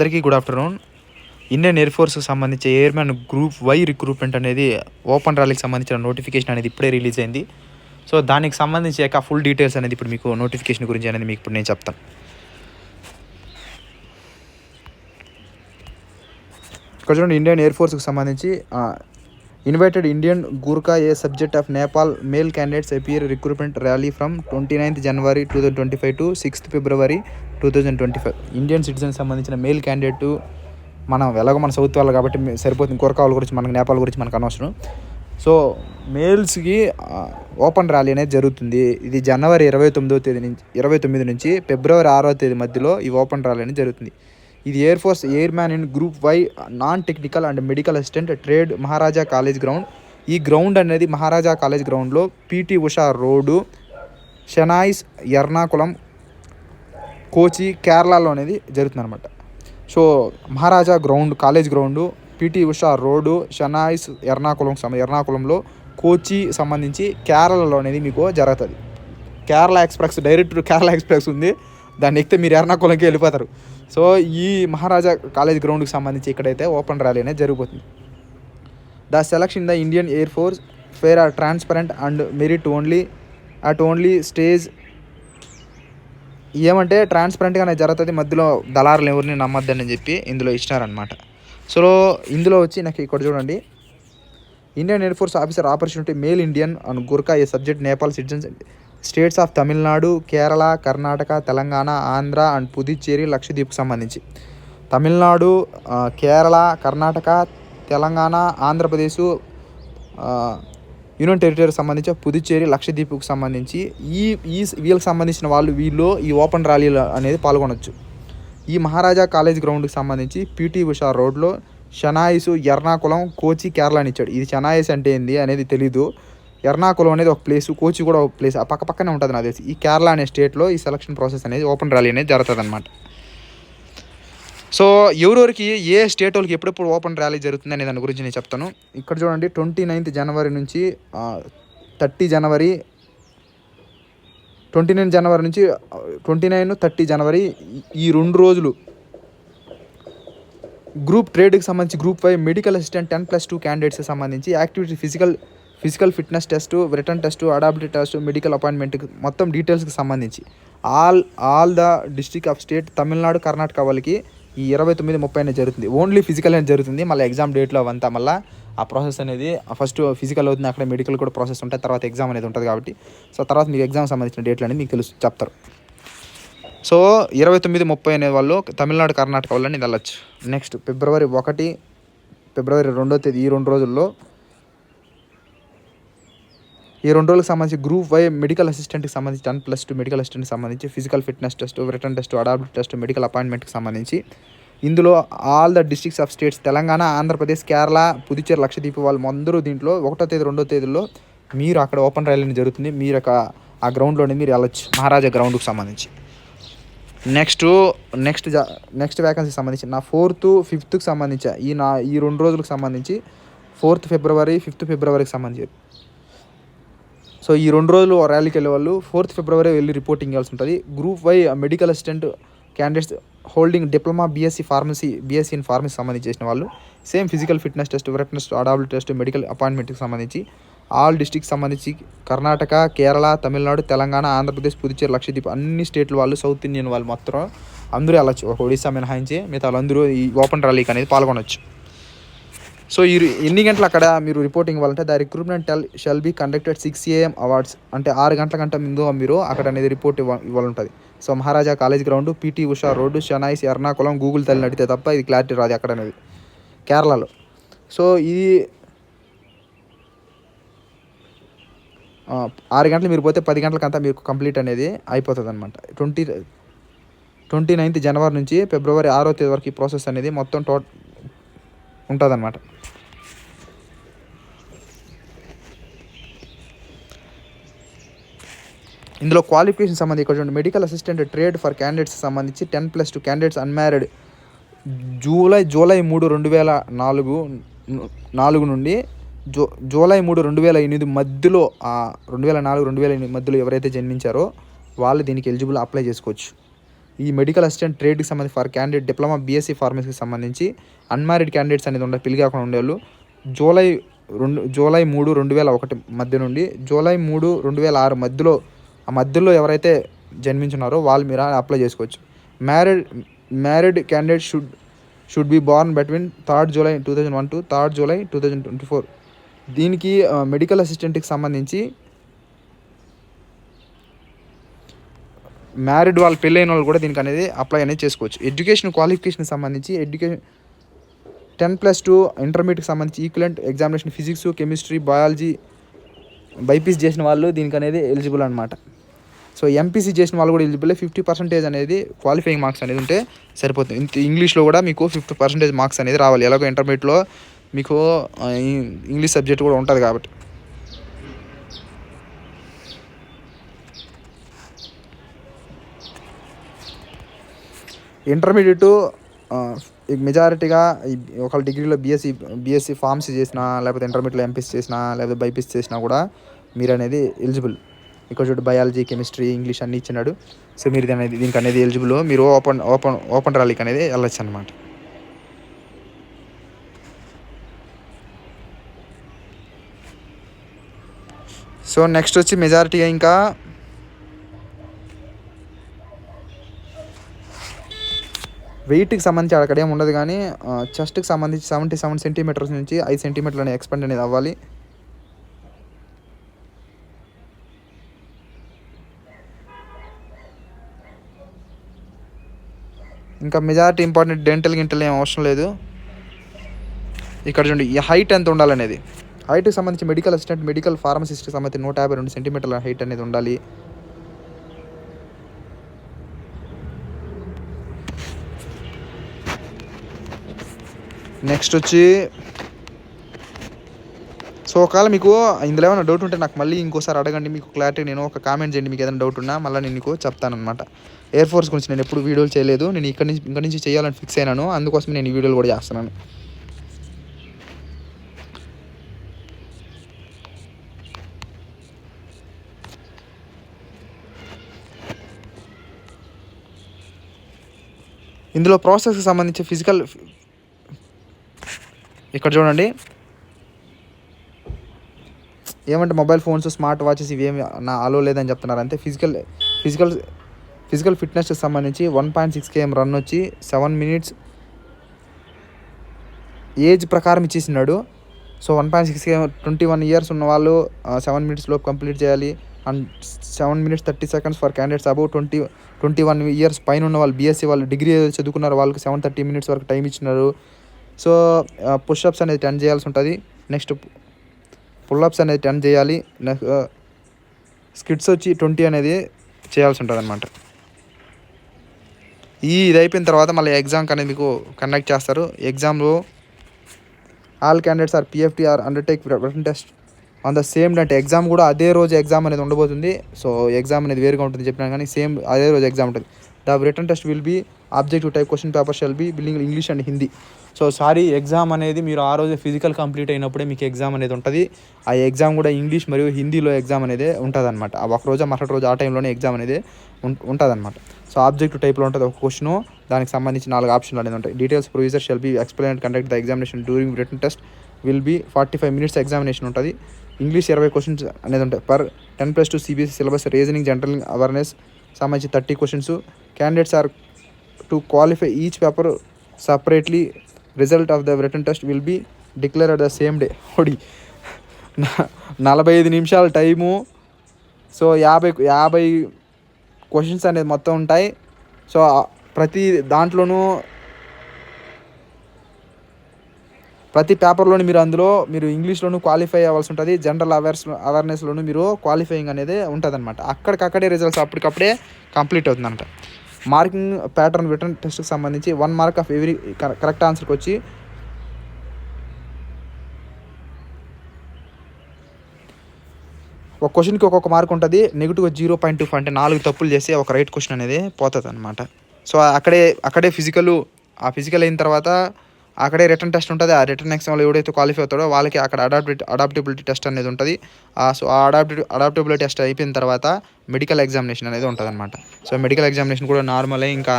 అందరికీ good afternoon Indian air ఫోర్స్కి సంబంధించి ఎయిర్మ్యాన్ గ్రూప్ వై రిక్రూట్మెంట్ అనేది ఓపెన్ ర్యాలీకి సంబంధించిన నోటిఫికేషన్ అనేది ఇప్పుడే రిలీజ్ అయింది. సో దానికి సంబంధించి యొక్క ఫుల్ డీటెయిల్స్ అనేది ఇప్పుడు మీకు నోటిఫికేషన్ గురించి అనేది మీకు ఇప్పుడు నేను చెప్తాను. ఇక్కడ చూడండి ఇండియన్ ఎయిర్ ఫోర్స్కి సంబంధించి invited Indian Gurkha a subject of Nepal male candidates appear recruitment rally from twenty ninth January two thousand twenty five to sixth February two thousand twenty five Indian citizen సంబంధించిన male candidate మనం ఎలాగో మన south వాళ్ళు కాబట్టి సరిపోతుంది. గూర్ఖా వాళ్ళ గురించి మనకు నేపాల్ గురించి మనకు అనవసరం. సో మేల్స్కి ఓపెన్ ర్యాలీ అనేది జరుగుతుంది. ఇది జనవరి ఇరవై తొమ్మిదో తేదీ నుంచి ఇరవై తొమ్మిది నుంచి ఫిబ్రవరి ఆరో తేదీ మధ్యలో ఈ ఓపెన్ ర్యాలీ అనేది జరుగుతుంది. ఇది air force airman in group Y non technical and medical assistant trade Maharaja college ground ఈ గ్రౌండ్ అనేది మహారాజా కాలేజ్ గ్రౌండ్లో పీటీ ఉషా రోడ్డు షెనాయిస్ ఎర్నాకుళం కోచి కేరళలో అనేది జరుగుతుందన్నమాట. So Maharaja ground college ground PT Usha road Shenoys Ernakulam సమ ఎర్నాకుళంలో కోచి సంబంధించి కేరళలో అనేది మీకు జరుగుతుంది. Kerala express direct Kerala express ఉంది. దాన్ని ఎక్కితే మీరు ఎర్నాకుళంకి వెళ్ళిపోతారు. సో ఈ మహారాజా కాలేజ్ గ్రౌండ్కి సంబంధించి ఇక్కడైతే ఓపెన్ ర్యాలీ అనేది జరిగిపోతుంది the selection the Indian air force fair are transparent and merit only at only stage ఏమంటే ట్రాన్స్పరెంట్గానే జరుగుతుంది. మధ్యలో దళారులు ఎవరిని నమ్మద్దని చెప్పి ఇందులో ఇచ్చినారనమాట సో ఇందులో వచ్చి నాకు ఇక్కడ చూడండి. Indian air force officer opportunity male Indian and Gurkha a subject Nepal citizens states of Tamil Nadu Kerala Karnataka Telangana Andhra and Puducherry లక్షద్వీప్కి సంబంధించి. తమిళనాడు కేరళ కర్ణాటక తెలంగాణ ఆంధ్రప్రదేశ్ యూనియన్ టెరిటరీకి సంబంధించి పుదుచ్చేరి లక్షద్వీప్కి సంబంధించి ఈ ఈ వీళ్ళకి సంబంధించిన వాళ్ళు వీళ్ళు ఈ ఓపెన్ ర్యాలీలో అనేది పాల్గొనవచ్చు ఈ మహారాజా కాలేజ్ గ్రౌండ్కి సంబంధించి పీటీ ఉషా రోడ్లో షనాయిసు ఎర్నాకుళం కోచి కేరళ అని ఇచ్చాడు. ఇది షనాయిస్ అంటే ఏంది అనేది తెలీదు. ఎర్నాకులం అనేది ఒక ప్లేస్ కోచి కూడా ఒక ప్లేస్ ఆ పక్క పక్కనే ఉంటుంది నాకు తెలిసి. ఈ కేరళ అనే స్టేట్లో ఈ సెలక్షన్ ప్రాసెస్ అనేది ఓపెన్ ర్యాలీ అనేది జరుగుతుంది అనమాట సో ఎవరెవరికి ఏ స్టేట్ వాళ్ళకి ఎప్పుడెప్పుడు ఓపెన్ ర్యాలీ జరుగుతుంది అనే దాని గురించి నేను చెప్తాను. ఇక్కడ చూడండి ట్వంటీ నైన్త్ జనవరి నుంచి thirty January twenty nine January నుంచి ట్వంటీ నైన్ థర్టీ జనవరి ఈ- రెండు రోజులు గ్రూప్ ట్రేడ్కి సంబంధించి group Y medical assistant ten plus two క్యాండిడేట్స్కి సంబంధించి activity physical physical fitness test written test adaptability test medical అపాయింట్మెంట్కి మొత్తం డీటెయిల్స్కి సంబంధించి. All all the district of state Tamil Nadu Karnataka వాళ్ళకి ఈ ఇరవై తొమ్మిది ముప్పై అనేది జరుగుతుంది. ఓన్లీ ఫిజికల్ అనేది జరుగుతుంది. మళ్ళీ ఎగ్జామ్ డేట్లో అవంతా మళ్ళీ ఆ ప్రాసెస్ అనేది ఫస్ట్ ఫిజికల్ అవుతుంది అక్కడ మెడికల్ కూడా ప్రాసెస్ ఉంటాయి తర్వాత ఎగ్జామ్ అనేది ఉంటుంది కాబట్టి. సో తర్వాత మీకు ఎగ్జామ్ సంబంధించిన డేట్లు అనేది మీకు తెలుసు చెప్తారు. సో ఇరవై తొమ్మిది ముప్పై అనే వాళ్ళు తమిళనాడు కర్ణాటక వాళ్ళని వెళ్ళచ్చు. నెక్స్ట్ ఫిబ్రవరి ఒకటి ఫిబ్రవరి రెండో తేదీ ఈ రెండు రోజుల్లో ఈ రెండు రోజులకు సంబంధించి గ్రూప్ వై మెడికల్ అసిస్టెంట్కి సంబంధించి టెన్ ప్లస్ టూ మెడికల్ అసిస్టెంట్కి సంబంధించి physical fitness test written test adapt test medical అపాయింట్మెంట్కి సంబంధించి. ఇందులో all the districts of states Telangana Andhra Pradesh Kerala Puducherry Lakshadweep వాళ్ళు అందరూ దీంట్లో ఒకటో తేదీ రెండో తేదీలో మీరు అక్కడ ఓపెన్ ర్యాలీని జరుగుతుంది. మీరు ఒక ఆ గ్రౌండ్లోనే మీరు వెళ్ళొచ్చు. మహారాజా గ్రౌండ్కి సంబంధించి. నెక్స్ట్ నెక్స్ట్ జా నెక్స్ట్ వ్యాకెన్సీకి సంబంధించి నా ఫోర్త్ ఫిఫ్త్కి సంబంధించి ఈ నా ఈ రెండు రోజులకు సంబంధించి ఫోర్త్ ఫిబ్రవరి ఫిఫ్త్ ఫిబ్రవరికి సంబంధించి. సో ఈ రెండు రోజులు ర్యాలీకి వెళ్ళే వాళ్ళు ఫోర్త్ ఫిబ్రవరి వెళ్ళి రిపోర్టింగ్ ఇవ్వాల్సి ఉంటుంది. Group Y medical assistant candidates holding diploma BSc pharmacy BSc in pharmacy సంబంధించి చేసిన వాళ్ళు. Same physical fitness test wetness adaptable test medical అపాయింట్మెంట్కి సంబంధించి. ఆల్ డిస్టిక్ సంబంధించి కర్ణాటక కేరళ తమిళనాడు తెలంగాణ ఆంధ్రప్రదేశ్ పుదుచ్చేరి లక్షద్వీప్ అన్ని స్టేట్ల వాళ్ళు సౌత్ ఇండియన్ వాళ్ళు మాత్రం అందరూ వెళ్ళచ్చు. ఒక ఒడిశా మినహాయించి మిగతా వాళ్ళందరూ ఈ ఓపెన్ ర్యాలీకి అనేది పాల్గొనవచ్చు సో ఈ ఎన్ని గంటలు అక్కడ మీరు రిపోర్టింగ్ ఇవ్వాలంటే the recruitment tell shall be conducted six AM onwards అంటే ఆరు గంటల కంటే ముందు మీరు అక్కడ అనేది రిపోర్ట్ ఇవ్వ ఇవ్వాలంటుంది. So Maharaja college ground PT Usha road Shenoys Ernakulam Google తల్లి నడితే తప్ప ఇది క్లారిటీ రాదు అక్కడ అనేది. కేరళలో. సో ఇది ఆరు గంటలు మీరు పోతే పది గంటలకంతా మీకు కంప్లీట్ అనేది అయిపోతుంది అనమాట ట్వంటీ ట్వంటీ నైన్త్ జనవరి నుంచి ఫిబ్రవరి ఆరో తేదీ వరకు ఈ ప్రాసెస్ అనేది మొత్తం టోట్ ఉంటుందన్నమాట. ఇందులో క్వాలిఫికేషన్ సంబంధించి ఇక్కడ చూడండి medical assistant trade for candidates సంబంధించి ten plus two candidates unmarried July July మూడు రెండు వేల నాలుగు నాలుగు నుండి జూ జూలై మూడు రెండు వేల ఎనిమిది మధ్యలో రెండు వేల నాలుగు రెండు వేల ఎనిమిది మధ్యలో ఎవరైతే జన్మించారో వాళ్ళు దీనికి ఎలిజిబుల్ అప్లై చేసుకోవచ్చు. ఈ మెడికల్ అసిస్టెంట్ ట్రేడ్కి సంబంధించి ఫర్ క్యాండిడేట్ డిప్లొమా బీఎస్సీ ఫార్మసీకి సంబంధించి అన్మ్యారీడ్ క్యాండిడేట్స్ అనేది ఉండే పెళ్ళి కాకుండా ఉండేవాళ్ళు. జూలై రెండు జూలై మూడు రెండు వేల ఒకటి మధ్య నుండి జూలై మూడు రెండు వేల ఆరు మధ్యలో ఆ మధ్యలో ఎవరైతే జన్మించున్నారో వాళ్ళు మీరు అప్లై చేసుకోవచ్చు. Married married candidate should should be born between third July two thousand one to third July two thousand twenty four దీనికి మెడికల్ అసిస్టెంట్కి సంబంధించి మ్యారీడ్ వాళ్ళు పెళ్ళైన వాళ్ళు కూడా దీనికి అనేది అప్లై అనేది చేసుకోవచ్చు. ఎడ్యుకేషన్ క్వాలిఫికేషన్కి సంబంధించి ఎడ్యుకేషన్ టెన్ ప్లస్ టూ ఇంటర్మీడియట్కి సంబంధించి equivalent examination physics chemistry biology BiPC చేసిన వాళ్ళు దీనికి అనేది ఎలిజిబుల్ అనమాట సో ఎంపీసీ చేసిన వాళ్ళు కూడా ఎలిజిబుల్ ఫిఫ్టీ పర్సెంటేజ్ అనేది క్వాలిఫైయింగ్ మార్క్స్ అనేది ఉంటే సరిపోతుంది. ఇంత ఇంగ్లీష్లో కూడా మీకు ఫిఫ్టీ పర్సెంటేజ్ మార్క్స్ అనేది రావాలి. ఎలాగో ఇంటర్మీడియట్లో మీకు ఇంగ్లీష్ సబ్జెక్ట్ కూడా ఉంటుంది కాబట్టి. ఇంటర్మీడియట్ మెజారిటీగా ఒకళ్ళ డిగ్రీలో బీఎస్సీ బీఎస్సీ ఫార్మసీ చేసినా లేకపోతే ఇంటర్మీడియట్లో ఎంపీసీ చేసినా లేకపోతే బైపీసీ చేసినా కూడా మీరు అనేది ఎలిజిబుల్ ఇక్కడ చూడు బయాలజీ కెమిస్ట్రీ ఇంగ్లీష్ అన్ని ఇచ్చినాడు. సో మీరు అనేది దీనికి అనేది ఎలిజిబుల్ మీరు ఓపెన్ ఓపెన్ ఓపెన్ ర్యాలీకి అనేది వెళ్ళొచ్చు అనమాట సో నెక్స్ట్ వచ్చి మెజారిటీగా ఇంకా వెయిట్కి సంబంధించి అక్కడ ఏమి ఉండదు కానీ చెస్ట్కి సంబంధించి సెవెంటీ సెవెన్ సెంటీమీటర్స్ నుంచి ఐదు సెంటీమీటర్లు అనేది ఎక్స్పెండ్ అనేది అవ్వాలి. ఇంకా మెజారిటీ ఇంపార్టెంట్ డెంటల్ గింటల్ ఏం అవసరం లేదు. ఇక్కడ చూడండి ఈ హైట్ ఎంత ఉండాలనేది. హైట్కి సంబంధించి మెడికల్ అసిస్టెంట్ మెడికల్ ఫార్మసిస్ట్కి సంబంధించి నూట యాభై రెండు సెంటీమీటర్ల హైట్ అనేది ఉండాలి. నెక్స్ట్ వచ్చి సో ఒకవేళ మీకు ఇందులో ఏమైనా డౌట్ ఉంటే నాకు మళ్ళీ ఇంకోసారి అడగండి మీకు క్లారిటీ నేను ఒక కామెంట్ చేయండి మీకు ఏదైనా డౌట్ ఉన్నా మళ్ళీ నేను మీకు చెప్తానమాట ఎయిర్ ఫోర్స్ గురించి నేను ఎప్పుడు వీడియోలు చేయలేదు నేను ఇక్కడ నుంచి ఇక్కడ నుంచి చేయాలని ఫిక్స్ అయినాను అందుకోసం నేను ఈ వీడియోలు కూడా చేస్తున్నాను. ఇందులో ప్రాసెస్కి సంబంధించి ఫిజికల్ ఇక్కడ చూడండి. ఏమంటే మొబైల్ ఫోన్స్ స్మార్ట్ వాచెస్ ఇవేమి నా అలో లేదని చెప్తున్నారు. అంతే ఫిజికల్ ఫిజికల్ ఫిజికల్ ఫిట్నెస్కి సంబంధించి one point six KM run వచ్చి సెవెన్ మినిట్స్ ఏజ్ ప్రకారం ఇచ్చేసినాడు. So one point six KM twenty one years ఉన్న వాళ్ళు సెవెన్ మినిట్స్లో కంప్లీట్ చేయాలి. And seven minutes thirty seconds for candidates above twenty twenty one years పైన ఉన్న వాళ్ళు బీఎస్సీ వాళ్ళు డిగ్రీ చదువుకున్నారు వాళ్ళకి సెవెన్ థర్టీ మినిట్స్ వరకు టైం ఇచ్చినారు. సో పుషప్స్ అనేది టెన్ చేయాల్సి ఉంటుంది. నెక్స్ట్ పుల్అప్స్ అనేది టెన్ చేయాలి. నెక్స్ట్ స్కిట్స్ వచ్చి ట్వంటీ అనేది చేయాల్సి ఉంటుంది అనమాట ఈ ఇది అయిపోయిన తర్వాత మళ్ళీ ఎగ్జామ్కి అనేది మీకు కండక్ట్ చేస్తారు. ఎగ్జామ్లో all candidates are PFT are undertake written test on the same అంటే ఎగ్జామ్ కూడా అదే రోజు ఎగ్జామ్ అనేది ఉండబోతుంది. సో ఎగ్జామ్ అనేది వేరుగా ఉంటుంది చెప్పినా కానీ సేమ్ అదే రోజు ఎగ్జామ్ ఉంటుంది. The written test will be objective type question paper shall be bilingual English and Hindi so sorry exam అనేది మీరు ఆ రోజు ఫిజికల్ కంప్లీట్ అయినప్పుడే మీకు ఎగ్జామ్ అనేది ఉంటుంది. ఆ ఎగ్జామ్ కూడా ఇంగ్లీష్ మరియు హిందీలో ఎగ్జామ్ అనేది ఉంటుంది అనమాట ఒక రోజు మరొక రోజు ఆ టైంలోనే ఎగ్జామ్ అనేది ఉంటుంది అనమాట సో ఆబ్జెక్ట్ టైప్లో ఉంటుంది ఒక క్వశ్చన్ దానికి సంబంధించి నాలుగు ఆప్షన్లు అనేది ఉంటాయి. Details provision shall be explain conduct the examination during written test will be forty five minutes examination ఉంటుంది. ఇంగ్లీష్ ఇరవై క్వశ్చన్స్ అనేది ఉంటాయి. Per ten plus two CBSE syllabus reasoning general awareness సంబంధించి thirty questions. Candidates are to qualify each paper separately result of the written test will be declare at the same day హోడి నలభై ఐదు నిమిషాల time. So యాభై యాభై questions అనేది మొత్తం ఉంటాయి. So ప్రతి దాంట్లోనూ ప్రతి పేపర్లోని మీరు అందులో మీరు ఇంగ్లీష్లోనూ క్వాలిఫై అవ్వాల్సి ఉంటుంది. జనరల్ అవేర్స్ అవేర్నెస్లోనూ మీరు క్వాలిఫైయింగ్ అనేది ఉంటుంది అనమాట అక్కడికక్కడే రిజల్ట్స్ అప్పటికప్పుడే కంప్లీట్ అవుతుందంట మార్కింగ్ ప్యాటర్న్ రిటర్న్ టెస్ట్కి సంబంధించి one mark of every correct ఆన్సర్కి వచ్చి ఒక క్వశ్చన్కి ఒక్కొక్క మార్క్ ఉంటుంది నెగిటివ్ జీరో పాయింట్ టూ అంటే నాలుగు తప్పులు చేస్తే ఒక రైట్ క్వశ్చన్ అనేది పోతుంది అనమాట సో అక్కడే అక్కడే ఫిజికల్ ఆ ఫిజికల్ అయిన తర్వాత అక్కడే రిటర్న్ టెస్ట్ ఉంటుంది. ఆ రిటర్న్ ఎగ్జామ్లో ఎవడైతే క్వాలిఫై అవుతాడో వాళ్ళకి అక్కడ అడాప్టి అడాప్టబిలిటీ టెస్ట్ అనేది ఉంటుంది. ఆ సో ఆ అడాప్టి అడాప్టబిలిటీ టెస్ట్ అయిపోయిన తర్వాత మెడికల్ ఎగ్జామినేషన్ అనేది ఉంటుంది అనమాట సో మెడికల్ ఎగ్జామినేషన్ కూడా నార్మలే ఇంకా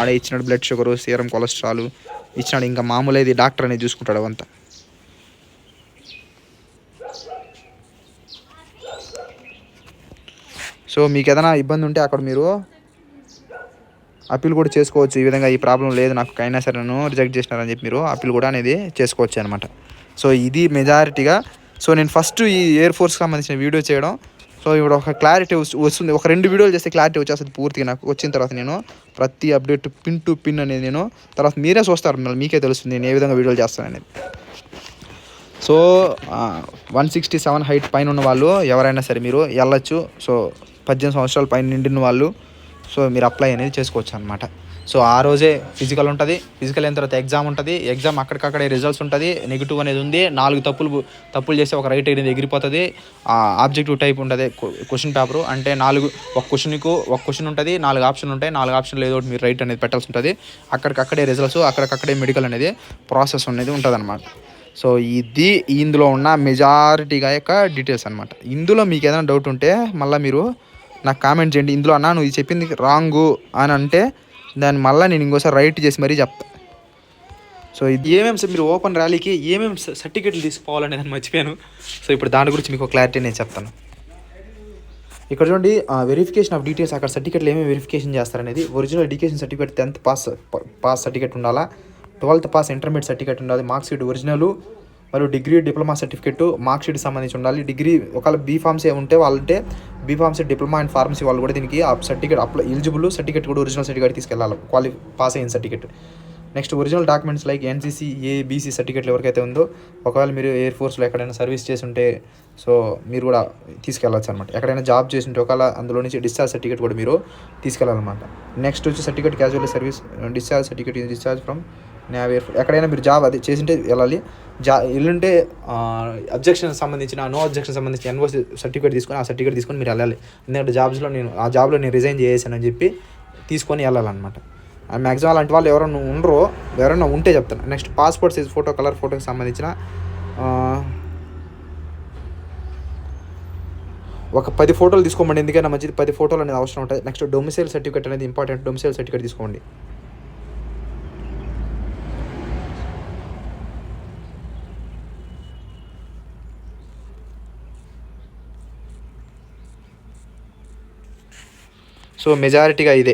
ఆడ ఇచ్చినట్టు బ్లడ్ షుగరు సీరం కొలెస్ట్రాల్ ఇచ్చినాడు. ఇంకా మామూలు ఇది డాక్టర్ అనేది చూసుకుంటాడు అవంతా. సో మీకు ఏదైనా ఇబ్బంది ఉంటే అక్కడ మీరు అప్పీల్ కూడా చేసుకోవచ్చు. ఈ విధంగా ఈ ప్రాబ్లం లేదు. నాకు అయినా సరే నన్ను రిజెక్ట్ చేసినారని చెప్పి మీరు అప్పీల్ కూడా అనేది చేసుకోవచ్చు అనమాట సో ఇది మెజారిటీగా సో నేను ఫస్ట్ ఈ ఎయిర్ ఫోర్స్కి సంబంధించిన వీడియో చేయడం. సో ఇప్పుడు ఒక క్లారిటీ వస్తుంది. ఒక రెండు వీడియోలు చేస్తే క్లారిటీ వచ్చేస్తుంది పూర్తిగా నాకు. వచ్చిన తర్వాత నేను ప్రతి అప్డేట్ పిన్ టు పిన్ అనేది నేను తర్వాత మీరే చూస్తారు. మళ్ళీ మీకే తెలుస్తుంది నేను ఏ విధంగా వీడియోలు చేస్తాను అనేది. So one sixty seven height పైన ఉన్న వాళ్ళు ఎవరైనా సరే మీరు వెళ్ళొచ్చు. సో పద్దెనిమిది సంవత్సరాల పైన నిండిన వాళ్ళు సో మీరు అప్లై అనేది చేసుకోవచ్చు అనమాట సో ఆ రోజే ఫిజికల్ ఉంటుంది. ఫిజికల్ అయిన తర్వాత ఎగ్జామ్ ఉంటుంది. ఎగ్జామ్ అక్కడికక్కడే రిజల్ట్స్ ఉంటుంది. నెగిటివ్ అనేది ఉంది. నాలుగు తప్పులు తప్పులు చేస్తే ఒక రైట్ అనేది ఎగిరిపోతుంది. ఆబ్జెక్టివ్ టైప్ ఉంటుంది. క్వశ్చన్ పేపర్ అంటే నాలుగు ఒక క్వశ్చన్కు ఒక క్వశ్చన్ ఉంటుంది. నాలుగు ఆప్షన్ ఉంటాయి. నాలుగు ఆప్షన్లు ఏదో ఒకటి మీరు రైట్ అనేది పెట్టాల్సి ఉంటుంది. అక్కడికక్కడే రిజల్ట్స్ అక్కడికక్కడే మెడికల్ అనేది ప్రాసెస్ అనేది ఉంటుంది అనమాట సో ఇది ఇందులో ఉన్న మెజారిటీగా యొక్క డీటెయిల్స్ అనమాట ఇందులో మీకు ఏదైనా డౌట్ ఉంటే మళ్ళీ మీరు నాకు కామెంట్ చేయండి. ఇందులో అన్నా నువ్వు ఇది చెప్పింది రాంగు అని అంటే దాన్ని మళ్ళీ నేను ఇంకోసారి రైట్ చేసి మరీ చెప్తా. సో ఇది ఏమేమి సార్ మీరు ఓపెన్ ర్యాలీకి ఏమేమి సర్టిఫికేట్లు తీసుకోవాలనే నేను మర్చిపోయాను. సో ఇప్పుడు దాని గురించి మీకు క్లారిటీ నేను చెప్తాను. ఇక్కడ చూడండి వెరిఫికేషన్ ఆఫ్ డీటెయిల్స్ అక్కడ సర్టిఫికేట్లు ఏమేమి వెరిఫికేషన్ చేస్తారనేది. Original education certificate tenth pass pass certificate ఉండాలా? ట్వెల్త్ పాస్ ఇంటర్మీడియట్ సర్టిఫికేట్ ఉండాలి. మార్క్స్ షీట్ ఒరిజినల్ వాళ్ళు degree diploma certificate mark sheet సంబంధించి ఉండాలి. డిగ్రీ ఒకవేళ బీ ఫార్మ్స్ ఏ ఉంటే వాళ్ళంటే B pharmacy diploma and pharmacy వాళ్ళు కూడా దీనికి ఆ సర్టిఫికేట్ అప్లై ఎలిజిబుల్ సర్టిఫికేట్ కూడా ఒరిజినల్ సర్టిఫికేట్ తీసుకెళ్ళాలి. క్వాలి పాస్ అయిన certificate. Next original documents like NCC ABC సర్టిఫికేట్లు ఎవరికైతే ఉందో ఒకవేళ మీరు ఎయిర్ ఫోర్స్లో ఎక్కడైనా సర్వీస్ చేసి ఉంటే సో మీరు కూడా తీసుకెళ్ళచ్చు అనమాట ఎక్కడైనా జాబ్ చేసి ఉంటే ఒకవేళ అందులో నుంచి డిశ్చార్జ్ సర్టిఫికేట్ కూడా మీరు తీసుకెళ్ళాలన్నమాట. నెక్స్ట్ వచ్చి certificate casual service discharge certificate discharge from navy air force ఎక్కడైనా మీరు జాబ్ అది చేసింటే వెళ్ళాలి. జా వెళ్ళుంటే అబ్జెక్షన్ సంబంధించిన నో అబ్జెక్షన్ సంబంధించిన ఎన్ఓసి సర్టిఫికేట్ తీసుకొని ఆ సర్టిఫికేట్ తీసుకొని మీరు వెళ్ళాలి. ఎందుకంటే జాబ్స్లో నేను ఆ జాబ్లో నేను రిజైన్ చేసానని చెప్పి తీసుకొని వెళ్ళాలన్నమాట. మ్యాక్సిమం అలాంటి వాళ్ళు ఎవరైనా ఉండరో ఎవరైనా ఉంటే చెప్తాను. Next passport size photo colour ఫోటోకి సంబంధించిన ఒక పది ఫోటోలు తీసుకోమండి. ఎందుకైనా మంచిది. పది ఫోటోలు అనేది అవసరం ఉంటుంది నెక్స్ట్ డొమిసైల్ సర్టిఫికేట్ అనేది ఇంపార్టెంట్ డొమిసైల్ సర్టిఫికేట్ తీసుకోండి. సో మెజారిటీగా ఇదే